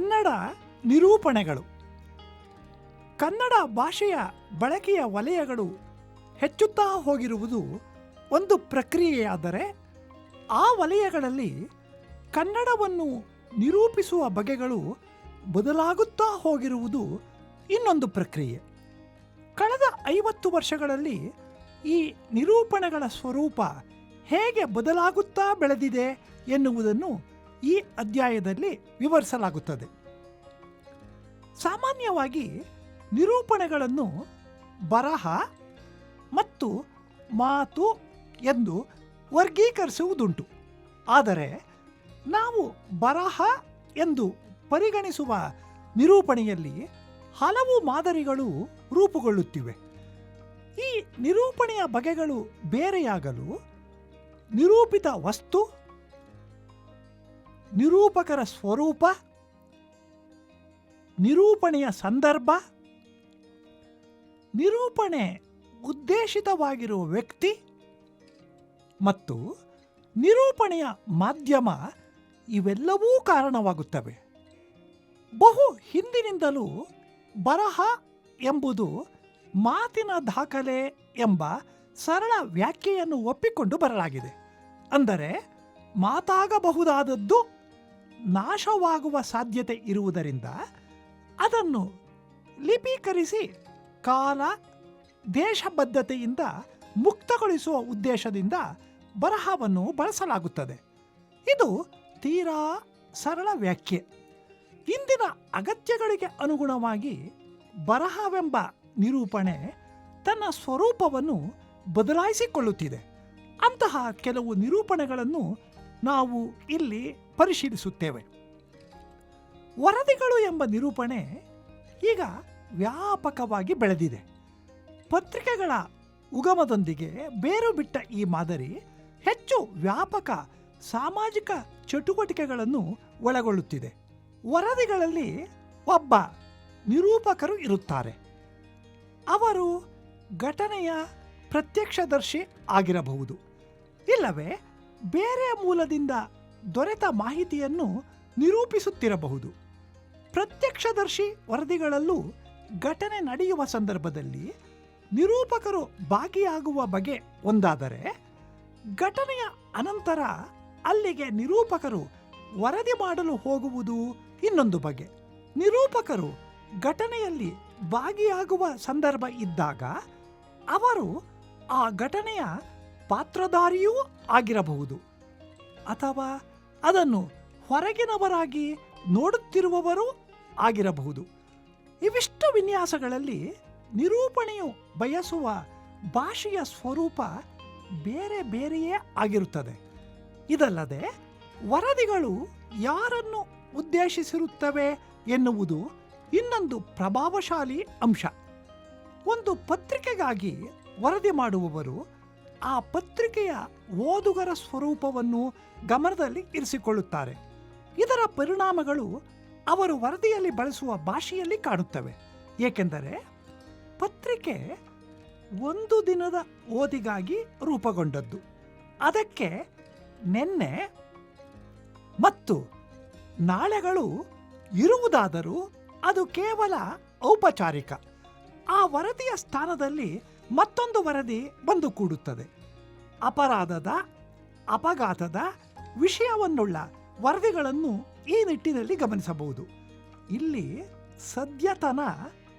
ಕನ್ನಡ ನಿರೂಪಣೆಗಳು. ಕನ್ನಡ ಭಾಷೆಯ ಬಳಕೆಯ ವಲಯಗಳು ಹೆಚ್ಚುತ್ತಾ ಹೋಗಿರುವುದು ಒಂದು ಪ್ರಕ್ರಿಯೆಯಾದರೆ ಆ ವಲಯಗಳಲ್ಲಿ ಕನ್ನಡವನ್ನು ನಿರೂಪಿಸುವ ಬಗೆಗಳು ಬದಲಾಗುತ್ತಾ ಹೋಗಿರುವುದು ಇನ್ನೊಂದು ಪ್ರಕ್ರಿಯೆ. ಕಳೆದ ಐವತ್ತು ವರ್ಷಗಳಲ್ಲಿ ಈ ನಿರೂಪಣೆಗಳ ಸ್ವರೂಪ ಹೇಗೆ ಬದಲಾಗುತ್ತಾ ಬೆಳೆದಿದೆ ಎನ್ನುವುದನ್ನು ಈ ಅಧ್ಯಾಯದಲ್ಲಿ ವಿವರಿಸಲಾಗುತ್ತದೆ. ಸಾಮಾನ್ಯವಾಗಿ ನಿರೂಪಣೆಗಳನ್ನು ಬರಹ ಮತ್ತು ಮಾತು ಎಂದು ವರ್ಗೀಕರಿಸುವುದುಂಟು. ಆದರೆ ನಾವು ಬರಹ ಎಂದು ಪರಿಗಣಿಸುವ ನಿರೂಪಣೆಯಲ್ಲಿ ಹಲವು ಮಾದರಿಗಳು ರೂಪುಗೊಳ್ಳುತ್ತಿವೆ. ಈ ನಿರೂಪಣೆಯ ಬಗೆಗಳು ಬೇರೆಯಾಗಲು ನಿರೂಪಿತ ವಸ್ತು ನಿರೂಪಕರ ಸ್ವರೂಪ, ನಿರೂಪಣೆಯ ಸಂದರ್ಭ, ನಿರೂಪಣೆ ಉದ್ದೇಶಿತವಾಗಿರುವ ವ್ಯಕ್ತಿ ಮತ್ತು ನಿರೂಪಣೆಯ ಮಾಧ್ಯಮ ಇವೆಲ್ಲವೂ ಕಾರಣವಾಗುತ್ತವೆ. ಬಹು ಹಿಂದಿನಿಂದಲೂ ಬರಹ ಎಂಬುದು ಮಾತಿನ ದಾಖಲೆ ಎಂಬ ಸರಳ ವ್ಯಾಖ್ಯೆಯನ್ನು ಒಪ್ಪಿಕೊಂಡು ಬರಲಾಗಿದೆ. ಅಂದರೆ ಮಾತಾಗಬಹುದಾದದ್ದು ನಾಶವಾಗುವ ಸಾಧ್ಯತೆ ಇರುವುದರಿಂದ ಅದನ್ನು ಲಿಪೀಕರಿಸಿ ಕಾಲ ದೇಶಬದ್ಧತೆಯಿಂದ ಮುಕ್ತಗೊಳಿಸುವ ಉದ್ದೇಶದಿಂದ ಬರಹವನ್ನು ಬಳಸಲಾಗುತ್ತದೆ. ಇದು ತೀರಾ ಸರಳ ವ್ಯಾಖ್ಯೆ. ಇಂದಿನ ಅಗತ್ಯಗಳಿಗೆ ಅನುಗುಣವಾಗಿ ಬರಹವೆಂಬ ನಿರೂಪಣೆ ತನ್ನ ಸ್ವರೂಪವನ್ನು ಬದಲಾಯಿಸಿಕೊಳ್ಳುತ್ತಿದೆ. ಅಂತಹ ಕೆಲವು ನಿರೂಪಣೆಗಳನ್ನು ನಾವು ಇಲ್ಲಿ ಪರಿಶೀಲಿಸುತ್ತೇವೆ. ವರದಿಗಳು ಎಂಬ ನಿರೂಪಣೆ ಈಗ ವ್ಯಾಪಕವಾಗಿ ಬೆಳೆದಿದೆ. ಪತ್ರಿಕೆಗಳ ಉಗಮದೊಂದಿಗೆ ಬೇರು ಬಿಟ್ಟ ಈ ಮಾದರಿ ಹೆಚ್ಚು ವ್ಯಾಪಕ ಸಾಮಾಜಿಕ ಚಟುವಟಿಕೆಗಳನ್ನು ಒಳಗೊಳ್ಳುತ್ತಿದೆ. ವರದಿಗಳಲ್ಲಿ ಒಬ್ಬ ನಿರೂಪಕರು ಇರುತ್ತಾರೆ. ಅವರು ಘಟನೆಯ ಪ್ರತ್ಯಕ್ಷದರ್ಶಿ ಆಗಿರಬಹುದು. ಇಲ್ಲವೇ ಬೇರೆ ಮೂಲದಿಂದ ದೊರೆತ ಮಾಹಿತಿಯನ್ನು ನಿರೂಪಿಸುತ್ತಿರಬಹುದು. ಪ್ರತ್ಯಕ್ಷದರ್ಶಿ ವರದಿಗಳಲ್ಲೂ ಘಟನೆ ನಡೆಯುವ ಸಂದರ್ಭದಲ್ಲಿ ನಿರೂಪಕರು ಭಾಗಿಯಾಗುವ ಬಗೆ ಒಂದಾದರೆ, ಘಟನೆಯ ಅನಂತರ ಅಲ್ಲಿಗೆ ನಿರೂಪಕರು ವರದಿ ಮಾಡಲು ಹೋಗುವುದು ಇನ್ನೊಂದು ಬಗೆ. ನಿರೂಪಕರು ಘಟನೆಯಲ್ಲಿ ಭಾಗಿಯಾಗುವ ಸಂದರ್ಭ ಇದ್ದಾಗ, ಅವರು ಆ ಘಟನೆಯ ಪಾತ್ರಧಾರಿಯೂ ಆಗಿರಬಹುದು. ಅಥವಾ ಅದನ್ನು ಹೊರಗಿನವರಾಗಿ ನೋಡುತ್ತಿರುವವರು ಆಗಿರಬಹುದು. ಇವಿಷ್ಟು ವಿನ್ಯಾಸಗಳಲ್ಲಿ ನಿರೂಪಣೆಯು ಬಯಸುವ ಭಾಷೆಯ ಸ್ವರೂಪ ಬೇರೆ ಬೇರೆಯೇ ಆಗಿರುತ್ತದೆ. ಇದಲ್ಲದೆ ವರದಿಗಳು ಯಾರನ್ನು ಉದ್ದೇಶಿಸಿರುತ್ತವೆ ಎನ್ನುವುದು ಇನ್ನೊಂದು ಪ್ರಭಾವಶಾಲಿ ಅಂಶ. ಒಂದು ಪತ್ರಿಕೆಗಾಗಿ ವರದಿ ಮಾಡುವವರು ಆ ಪತ್ರಿಕೆಯ ಓದುಗರ ಸ್ವರೂಪವನ್ನು ಗಮನದಲ್ಲಿ ಇರಿಸಿಕೊಳ್ಳುತ್ತಾರೆ. ಇದರ ಪರಿಣಾಮಗಳು ಅವರು ವರದಿಯಲ್ಲಿ ಬಳಸುವ ಭಾಷೆಯಲ್ಲಿ ಕಾಣುತ್ತವೆ ಏಕೆಂದರೆ ಪತ್ರಿಕೆ ಒಂದು ದಿನದ ಓದಿಗಾಗಿ ರೂಪುಗೊಂಡದ್ದು. ಅದಕ್ಕೆ ನಿನ್ನೆ ಮತ್ತು ನಾಳೆಗಳು ಇರುವುದಾದರೂ ಅದು ಕೇವಲ ಔಪಚಾರಿಕ. ಆ ವರದಿಯ ಸ್ಥಾನದಲ್ಲಿ ಮತ್ತೊಂದು ವರದಿ ಬಂದು ಕೂಡುತ್ತದೆ. ಅಪರಾಧದ, ಅಪಘಾತದ ವಿಷಯವನ್ನುಳ್ಳ ವರದಿಗಳನ್ನು ಈ ನಿಟ್ಟಿನಲ್ಲಿ ಗಮನಿಸಬಹುದು. ಇಲ್ಲಿ ಸದ್ಯತನ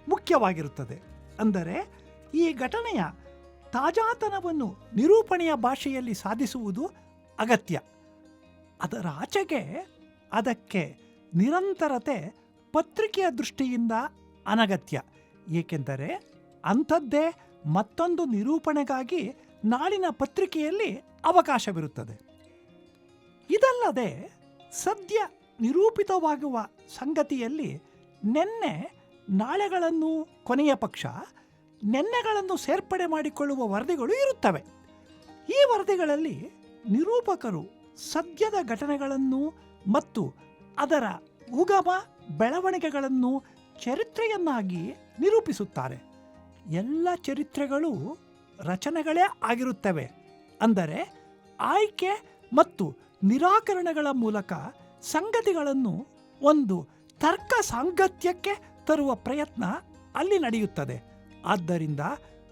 ಮುಖ್ಯವಾಗಿರುತ್ತದೆ. ಅಂದರೆ ಈ ಘಟನೆಯ ತಾಜಾತನವನ್ನು ನಿರೂಪಣೆಯ ಭಾಷೆಯಲ್ಲಿ ಸಾಧಿಸುವುದು ಅಗತ್ಯ. ಅದರ ಆಚೆಗೆ ಅದಕ್ಕೆ ನಿರಂತರತೆ ಪತ್ರಿಕೆಯ ದೃಷ್ಟಿಯಿಂದ ಅನಗತ್ಯ. ಏಕೆಂದರೆ ಅಂಥದ್ದೇ ಮತ್ತೊಂದು ನಿರೂಪಣೆಗಾಗಿ ನಾಳಿನ ಪತ್ರಿಕೆಯಲ್ಲಿ ಅವಕಾಶವಿರುತ್ತದೆ. ಇದಲ್ಲದೆ ಸದ್ಯ ನಿರೂಪಿತವಾಗುವ ಸಂಗತಿಯಲ್ಲಿ ನೆನ್ನೆ ನಾಳೆಗಳನ್ನು ಕೊನೆಯ ಪಕ್ಷ, ನೆನ್ನೆಗಳನ್ನು ಸೇರ್ಪಡೆ ಮಾಡಿಕೊಳ್ಳುವ ವರದಿಗಳು ಇರುತ್ತವೆ. ಈ ವರದಿಗಳಲ್ಲಿ ನಿರೂಪಕರು ಸದ್ಯದ ಘಟನೆಗಳನ್ನು ಮತ್ತು ಅದರ ಉಗಮ ಬೆಳವಣಿಗೆಗಳನ್ನು ಚರಿತ್ರೆಯನ್ನಾಗಿ ನಿರೂಪಿಸುತ್ತಾರೆ. ಎಲ್ಲ ಚರಿತ್ರೆಗಳು ರಚನೆಗಳೇ ಆಗಿರುತ್ತವೆ. ಅಂದರೆ ಆಯ್ಕೆ ಮತ್ತು ನಿರಾಕರಣೆಗಳ ಮೂಲಕ ಸಂಗತಿಗಳನ್ನು ಒಂದು ತರ್ಕ ಸಾಂಗತ್ಯಕ್ಕೆ ತರುವ ಪ್ರಯತ್ನ ಅಲ್ಲಿ ನಡೆಯುತ್ತದೆ. ಆದ್ದರಿಂದ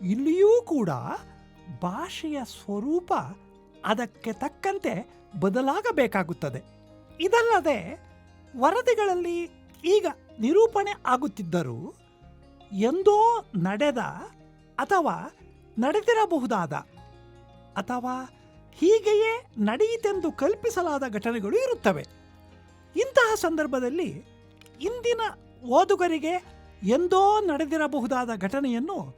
ಇಲ್ಲಿಯೂ ಕೂಡ ಭಾಷೆಯ ಸ್ವರೂಪ ಅದಕ್ಕೆ ತಕ್ಕಂತೆ ಬದಲಾಗಬೇಕಾಗುತ್ತದೆ. ಇದಲ್ಲದೆ ವರದಿಗಳಲ್ಲಿ ಈಗ ನಿರೂಪಣೆ ಆಗುತ್ತಿದ್ದರೂ ಎಂದೋ ನಡೆದ ಅಥವಾ ನಡೆದಿರಬಹುದಾದ ಅಥವಾ ಹೀಗೆಯೇ ನಡೆಯಿತೆಂದು ಕಲ್ಪಿಸಲಾದ ಘಟನೆಗಳು ಇರುತ್ತವೆ. ಇಂತಹ ಸಂದರ್ಭದಲ್ಲಿ ಇಂದಿನ ಓದುಗರಿಗೆ ಎಂದೋ ನಡೆದಿರಬಹುದಾದ ಘಟನೆಯನ್ನು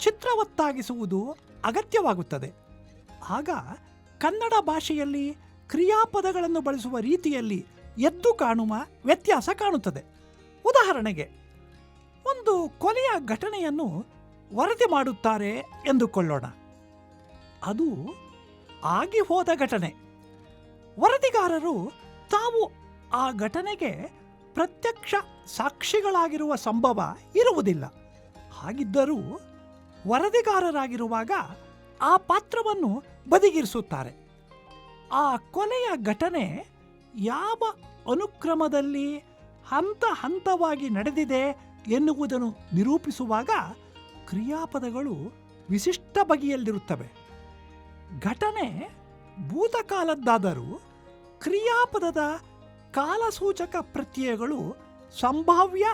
ಚಿತ್ರವತ್ತಾಗಿಸುವುದು ಅಗತ್ಯವಾಗುತ್ತದೆ. ಆಗ ಕನ್ನಡ ಭಾಷೆಯಲ್ಲಿ ಕ್ರಿಯಾಪದಗಳನ್ನು ಬಳಸುವ ರೀತಿಯಲ್ಲಿ ಎದ್ದು ಕಾಣುವ ವ್ಯತ್ಯಾಸ ಕಾಣುತ್ತದೆ. ಉದಾಹರಣೆಗೆ ಒಂದು ಕೊಲೆಯ ಘಟನೆಯನ್ನು ವರದಿ ಮಾಡುತ್ತಾರೆ ಎಂದುಕೊಳ್ಳೋಣ. ಅದು ಆಗಿ ಹೋದ ಘಟನೆ. ವರದಿಗಾರರು ತಾವು ಆ ಘಟನೆಗೆ ಪ್ರತ್ಯಕ್ಷ ಸಾಕ್ಷಿಗಳಾಗಿರುವ ಸಂಭವ ಇರುವುದಿಲ್ಲ. ಹಾಗಿದ್ದರೂ ವರದಿಗಾರರಾಗಿರುವಾಗ ಆ ಪಾತ್ರವನ್ನು ಬದಿಗಿರಿಸುತ್ತಾರೆ. ಆ ಕೊಲೆಯ ಘಟನೆ ಯಾವ ಅನುಕ್ರಮದಲ್ಲಿ ಹಂತ ಹಂತವಾಗಿ ನಡೆದಿದೆ ಎನ್ನುವುದನ್ನು ನಿರೂಪಿಸುವಾಗ ಕ್ರಿಯಾಪದಗಳು ವಿಶಿಷ್ಟ ಬಗೆಯಲ್ಲಿರುತ್ತವೆ. ಘಟನೆ ಭೂತಕಾಲದ್ದಾದರೂ ಕ್ರಿಯಾಪದದ ಕಾಲಸೂಚಕ ಪ್ರತ್ಯಯಗಳು ಸಂಭಾವ್ಯ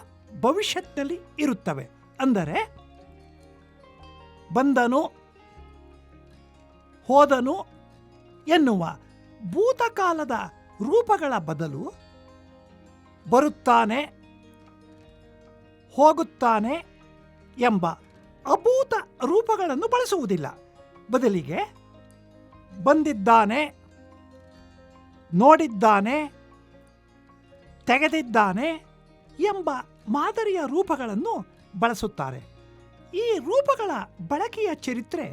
ಭವಿಷ್ಯತ್ನಲ್ಲಿ ಇರುತ್ತವೆ. ಅಂದರೆ, ಬಂದನು, ಹೋದನು ಎನ್ನುವ ಭೂತಕಾಲದ ರೂಪಗಳ ಬದಲು ಬರುತ್ತಾನೆ ಹೋಗುತ್ತಾನೆ ಎಂಬ ಅಭೂತ ರೂಪಗಳನ್ನು ಬಳಸುವುದಿಲ್ಲ. ಬದಲಿಗೆ ಬಂದಿದ್ದಾನೆ, ನೋಡಿದ್ದಾನೆ, ತೆಗೆದಿದ್ದಾನೆ ಎಂಬ ಮಾದರಿಯ ರೂಪಗಳನ್ನು ಬಳಸುತ್ತಾರೆ. ಈ ರೂಪಗಳ ಬಳಕೆಯ ಚರಿತ್ರೆ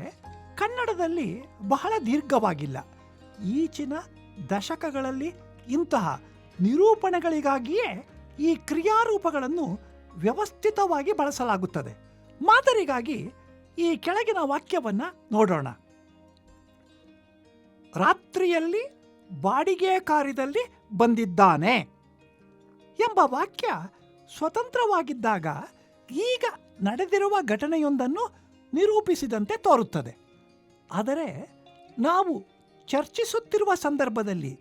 ಕನ್ನಡದಲ್ಲಿ ಬಹಳ ದೀರ್ಘವಾಗಿಲ್ಲ. ಈಚಿನ ದಶಕಗಳಲ್ಲಿ ಇಂತಹ ನಿರೂಪಣೆಗಳಿಗಾಗಿಯೇ ಈ ಕ್ರಿಯಾರೂಪಗಳನ್ನು ವ್ಯವಸ್ಥಿತವಾಗಿ ಬಳಸಲಾಗುತ್ತದೆ. ಮಾದರಿಗಾಗಿ ಈ ಕೆಳಗಿನ ವಾಕ್ಯವನ್ನು ನೋಡೋಣ. ರಾತ್ರಿಯಲ್ಲಿ ಬಾಡಿಗೆ ಕಾರ್ಯದಲ್ಲಿ ಬಂದಿದ್ದಾನೆ ಎಂಬ ವಾಕ್ಯ ಸ್ವತಂತ್ರವಾಗಿದ್ದಾಗ ಈಗ ನಡೆದಿರುವ ಘಟನೆಯೊಂದನ್ನು ನಿರೂಪಿಸಿದಂತೆ ತೋರುತ್ತದೆ. ಆದರೆ ನಾವು ಚರ್ಚಿಸುತ್ತಿರುವ ಸಂದರ್ಭದಲ್ಲಿ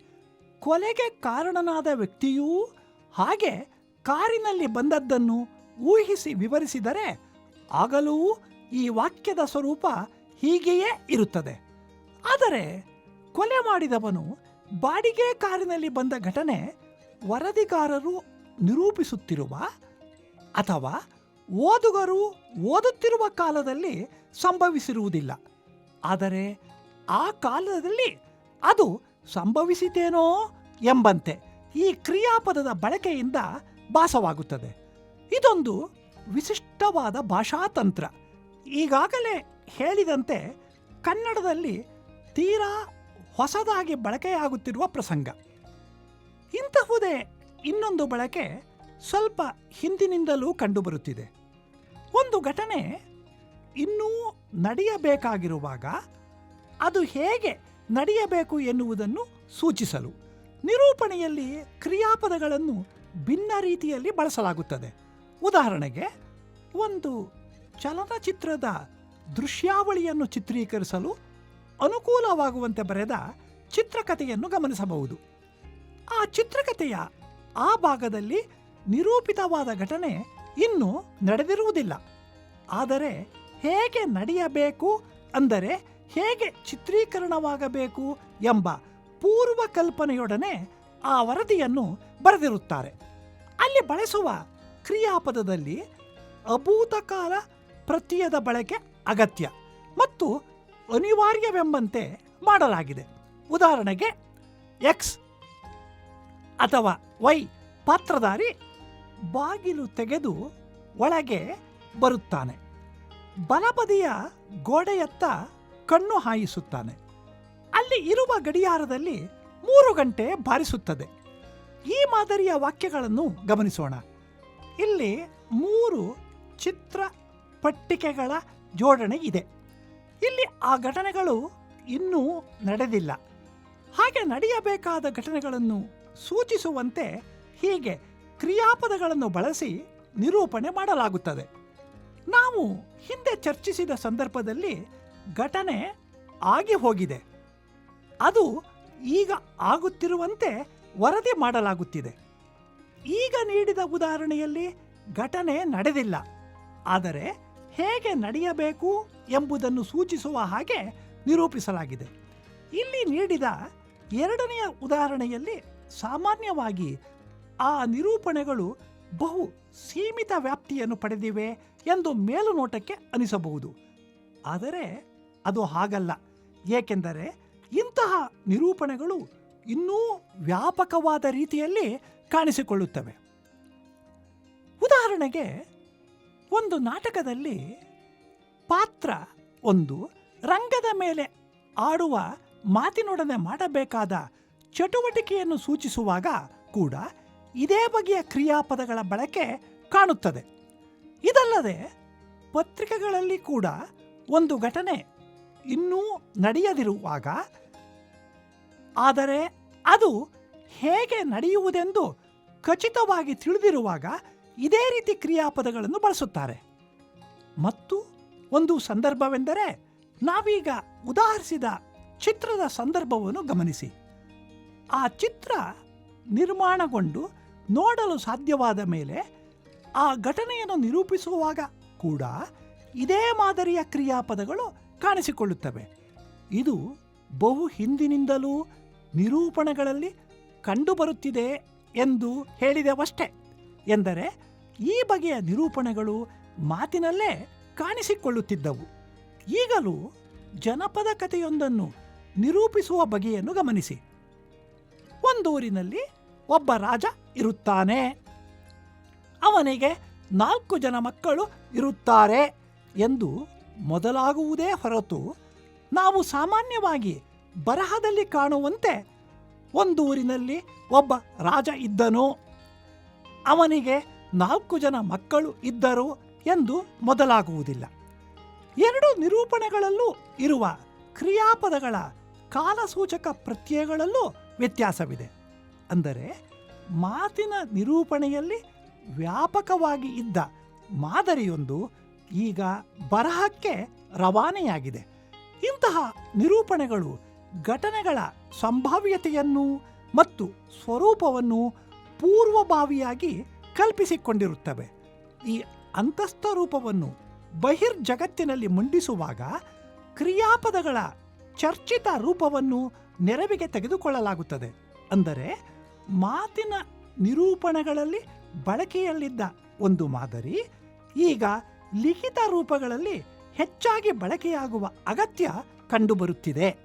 ಕೊಲೆಗೆ ಕಾರಣನಾದ ವ್ಯಕ್ತಿಯೂ ಹಾಗೆ ಕಾರಿನಲ್ಲಿ ಬಂದದ್ದನ್ನು ಊಹಿಸಿ ವಿವರಿಸಿದರೆ ಆಗಲೂ ಈ ವಾಕ್ಯದ ಸ್ವರೂಪ ಹೀಗೆಯೇ ಇರುತ್ತದೆ. ಆದರೆ ಕೊಲೆ ಮಾಡಿದವನು ಬಾಡಿಗೆ ಕಾರಿನಲ್ಲಿ ಬಂದ ಘಟನೆ ವರದಿಗಾರರು ನಿರೂಪಿಸುತ್ತಿರುವ ಅಥವಾ ಓದುಗರು ಓದುತ್ತಿರುವ ಕಾಲದಲ್ಲಿ ಸಂಭವಿಸಿರುವುದಿಲ್ಲ. ಆದರೆ ಆ ಕಾಲದಲ್ಲಿ ಅದು ಸಂಭವಿಸಿತೇನೋ ಎಂಬಂತೆ. ಈ ಕ್ರಿಯಾಪದದ ಬಳಕೆಯಿಂದ ಭಾಸವಾಗುತ್ತದೆ. ಇದೊಂದು ವಿಶಿಷ್ಟವಾದ ಭಾಷಾತಂತ್ರ. ಈಗಾಗಲೇ ಹೇಳಿದಂತೆ ಕನ್ನಡದಲ್ಲಿ ತೀರಾ ಹೊಸದಾಗಿ ಬಳಕೆಯಾಗುತ್ತಿರುವ ಪ್ರಸಂಗ. ಇಂತಹುದೇ ಇನ್ನೊಂದು ಬಳಕೆ ಸ್ವಲ್ಪ ಹಿಂದಿನಿಂದಲೂ ಕಂಡುಬರುತ್ತಿದೆ. ಒಂದು ಘಟನೆ ಇನ್ನೂ ನಡೆಯಬೇಕಾಗಿರುವಾಗ ಅದು ಹೇಗೆ ನಡೆಯಬೇಕು ಎನ್ನುವುದನ್ನು ಸೂಚಿಸಲು. ನಿರೂಪಣೆಯಲ್ಲಿ ಕ್ರಿಯಾಪದಗಳನ್ನು ಭಿನ್ನ ರೀತಿಯಲ್ಲಿ ಬಳಸಲಾಗುತ್ತದೆ. ಉದಾಹರಣೆಗೆ, ಒಂದು ಚಲನಚಿತ್ರದ ದೃಶ್ಯಾವಳಿಯನ್ನು ಚಿತ್ರೀಕರಿಸಲು ಅನುಕೂಲವಾಗುವಂತೆ ಬರೆದ ಚಿತ್ರಕಥೆಯನ್ನು ಗಮನಿಸಬಹುದು. ಆ ಚಿತ್ರಕಥೆಯ ಆ ಭಾಗದಲ್ಲಿ ನಿರೂಪಿತವಾದ ಘಟನೆ ಇನ್ನೂ ನಡೆದಿರುವುದಿಲ್ಲ. ಆದರೆ ಹೇಗೆ ನಡೆಯಬೇಕು ಅಂದರೆ ಹೇಗೆ ಚಿತ್ರೀಕರಣವಾಗಬೇಕು ಎಂಬ ಪೂರ್ವ ಕಲ್ಪನೆಯೊಡನೆ ಆ ವರದಿಯನ್ನು ಬರೆದಿರುತ್ತಾರೆ. ಅಲ್ಲಿ ಬಳಸುವ ಕ್ರಿಯಾಪದದಲ್ಲಿ ಅಭೂತಕಾಲ ಪ್ರತ್ಯಯದ ಬಳಕೆ ಅಗತ್ಯ ಮತ್ತು ಅನಿವಾರ್ಯವೆಂಬಂತೆ ಮಾಡಲಾಗಿದೆ. ಉದಾಹರಣೆಗೆ ಎಕ್ಸ್ ಅಥವಾ ವೈ ಪಾತ್ರಧಾರಿ ಬಾಗಿಲು ತೆಗೆದು ಒಳಗೆ ಬರುತ್ತಾನೆ. ಬಲಬದಿಯ ಗೋಡೆಯತ್ತ ಕಣ್ಣು ಹಾಯಿಸುತ್ತಾನೆ. ಅಲ್ಲಿ ಇರುವ ಗಡಿಯಾರದಲ್ಲಿ ಮೂರು ಗಂಟೆ ಬಾರಿಸುತ್ತದೆ. ಈ ಮಾದರಿಯ ವಾಕ್ಯಗಳನ್ನು ಗಮನಿಸೋಣ. ಇಲ್ಲಿ ಮೂರು ಚಿತ್ರ ಪಟ್ಟಿಕೆಗಳ ಜೋಡಣೆ ಇದೆ. ಇಲ್ಲಿ ಆ ಘಟನೆಗಳು ಇನ್ನೂ ನಡೆದಿಲ್ಲ. ಹಾಗೆ ನಡೆಯಬೇಕಾದ ಘಟನೆಗಳನ್ನು ಸೂಚಿಸುವಂತೆ ಹೀಗೆ ಕ್ರಿಯಾಪದಗಳನ್ನು ಬಳಸಿ ನಿರೂಪಣೆ ಮಾಡಲಾಗುತ್ತದೆ. ನಾವು ಹಿಂದೆ ಚರ್ಚಿಸಿದ ಸಂದರ್ಭದಲ್ಲಿ ಘಟನೆ ಆಗಿ ಹೋಗಿದೆ. ಅದು ಈಗ ಆಗುತ್ತಿರುವಂತೆ ವರದಿ ಮಾಡಲಾಗುತ್ತಿದೆ. ಈಗ ನೀಡಿದ ಉದಾಹರಣೆಯಲ್ಲಿ ಘಟನೆ ನಡೆದಿಲ್ಲ. ಆದರೆ ಹೇಗೆ ನಡೆಯಬೇಕು ಎಂಬುದನ್ನು ಸೂಚಿಸುವ ಹಾಗೆ ನಿರೂಪಿಸಲಾಗಿದೆ. ಇಲ್ಲಿ ನೀಡಿದ ಎರಡನೆಯ ಉದಾಹರಣೆಯಲ್ಲಿ ಸಾಮಾನ್ಯವಾಗಿ ಆ ನಿರೂಪಣೆಗಳು ಬಹು ಸೀಮಿತ ವ್ಯಾಪ್ತಿಯನ್ನು ಪಡೆದಿವೆ ಎಂದು ಮೇಲುನೋಟಕ್ಕೆ ಅನಿಸಬಹುದು. ಆದರೆ ಅದು ಹಾಗಲ್ಲ. ಏಕೆಂದರೆ ಇಂತಹ ನಿರೂಪಣೆಗಳು ಇನ್ನೂ ವ್ಯಾಪಕವಾದ ರೀತಿಯಲ್ಲಿ ಕಾಣಿಸಿಕೊಳ್ಳುತ್ತವೆ. ಉದಾಹರಣೆಗೆ, ಒಂದು ನಾಟಕದಲ್ಲಿ ಪಾತ್ರ ಒಂದು ರಂಗದ ಮೇಲೆ ಆಡುವ ಮಾತಿನೊಡನೆ ಮಾಡಬೇಕಾದ ಚಟುವಟಿಕೆಯನ್ನು ಸೂಚಿಸುವಾಗ ಕೂಡ ಇದೇ ಬಗೆಯ ಕ್ರಿಯಾಪದಗಳ ಬಳಕೆ ಕಾಣುತ್ತದೆ. ಇದಲ್ಲದೆ, ಪತ್ರಿಕೆಗಳಲ್ಲಿ ಕೂಡ ಒಂದು ಘಟನೆ ಇನ್ನೂ ನಡೆಯದಿರುವಾಗ ಆದರೆ ಅದು ಹೇಗೆ ನಡೆಯುವುದೆಂದು ಖಚಿತವಾಗಿ ತಿಳಿದಿರುವಾಗ ಇದೇ ರೀತಿ ಕ್ರಿಯಾಪದಗಳನ್ನು ಬಳಸುತ್ತಾರೆ. ಮತ್ತು ಒಂದು ಸಂದರ್ಭವೆಂದರೆ ನಾವೀಗ ಉದಾಹರಿಸಿದ ಚಿತ್ರದ ಸಂದರ್ಭವನ್ನು ಗಮನಿಸಿ. ಆ ಚಿತ್ರ ನಿರ್ಮಾಣಗೊಂಡು ನೋಡಲು ಸಾಧ್ಯವಾದ ಮೇಲೆ ಆ ಘಟನೆಯನ್ನು ನಿರೂಪಿಸುವಾಗ ಕೂಡ ಇದೇ ಮಾದರಿಯ ಕ್ರಿಯಾಪದಗಳು ಕಾಣಿಸಿಕೊಳ್ಳುತ್ತವೆ. ಇದು ಬಹು ಹಿಂದಿನಿಂದಲೂ ನಿರೂಪಣೆಗಳಲ್ಲಿ ಕಂಡುಬರುತ್ತಿದೆ ಎಂದು ಹೇಳಿದೆವಷ್ಟೇ. ಎಂದರೆ ಈ ಬಗೆಯ ನಿರೂಪಣೆಗಳು ಮಾತಿನಲ್ಲೇ ಕಾಣಿಸಿಕೊಳ್ಳುತ್ತಿದ್ದವು. ಈಗಲೂ ಜನಪದ ಕಥೆಯೊಂದನ್ನು ನಿರೂಪಿಸುವ ಬಗೆಯನ್ನು ಗಮನಿಸಿ. ಒಂದೂರಿನಲ್ಲಿ ಒಬ್ಬ ರಾಜ ಇರುತ್ತಾನೆ. ಅವನಿಗೆ ನಾಲ್ಕು ಜನ ಮಕ್ಕಳು ಇರುತ್ತಾರೆ ಎಂದು ಮೊದಲಾಗುವುದೇ ಹೊರತು ನಾವು ಸಾಮಾನ್ಯವಾಗಿ ಬರಹದಲ್ಲಿ ಕಾಣುವಂತೆ ಒಂದೂರಿನಲ್ಲಿ ಒಬ್ಬ ರಾಜ ಇದ್ದನು. ಅವನಿಗೆ ನಾಲ್ಕು ಜನ ಮಕ್ಕಳು ಇದ್ದರು ಎಂದು ಮೊದಲಾಗುವುದಿಲ್ಲ. ಎರಡು ನಿರೂಪಣೆಗಳಲ್ಲೂ ಇರುವ ಕ್ರಿಯಾಪದಗಳ ಕಾಲಸೂಚಕ ಪ್ರತ್ಯಯಗಳಲ್ಲೂ ವ್ಯತ್ಯಾಸವಿದೆ. ಅಂದರೆ ಮಾತಿನ ನಿರೂಪಣೆಯಲ್ಲಿ ವ್ಯಾಪಕವಾಗಿ ಇದ್ದ ಮಾದರಿಯೊಂದು ಈಗ ಬರಹಕ್ಕೆ ರವಾನೆಯಾಗಿದೆ. ಇಂತಹ ನಿರೂಪಣೆಗಳು ಘಟನೆಗಳ ಸಂಭಾವ್ಯತೆಯನ್ನು ಮತ್ತು ಸ್ವರೂಪವನ್ನು ಪೂರ್ವಭಾವಿಯಾಗಿ ಕಲ್ಪಿಸಿಕೊಂಡಿರುತ್ತವೆ. ಈ ಅಂತಸ್ಥ ರೂಪವನ್ನು ಬಹಿರ್ಜಗತ್ತಿನಲ್ಲಿ ಮಂಡಿಸುವಾಗ ಕ್ರಿಯಾಪದಗಳ ಚರ್ಚಿತ ರೂಪವನ್ನು ನೆರವಿಗೆ ತೆಗೆದುಕೊಳ್ಳಲಾಗುತ್ತದೆ. ಅಂದರೆ ಮಾತಿನ ನಿರೂಪಣೆಗಳಲ್ಲಿ ಬಳಕೆಯಲ್ಲಿದ್ದ ಒಂದು ಮಾದರಿ, ಈಗ ಲಿಖಿತ ರೂಪಗಳಲ್ಲಿ ಹೆಚ್ಚಾಗಿ ಬಳಕೆಯಾಗುವ ಅಗತ್ಯ ಕಂಡುಬರುತ್ತಿದೆ.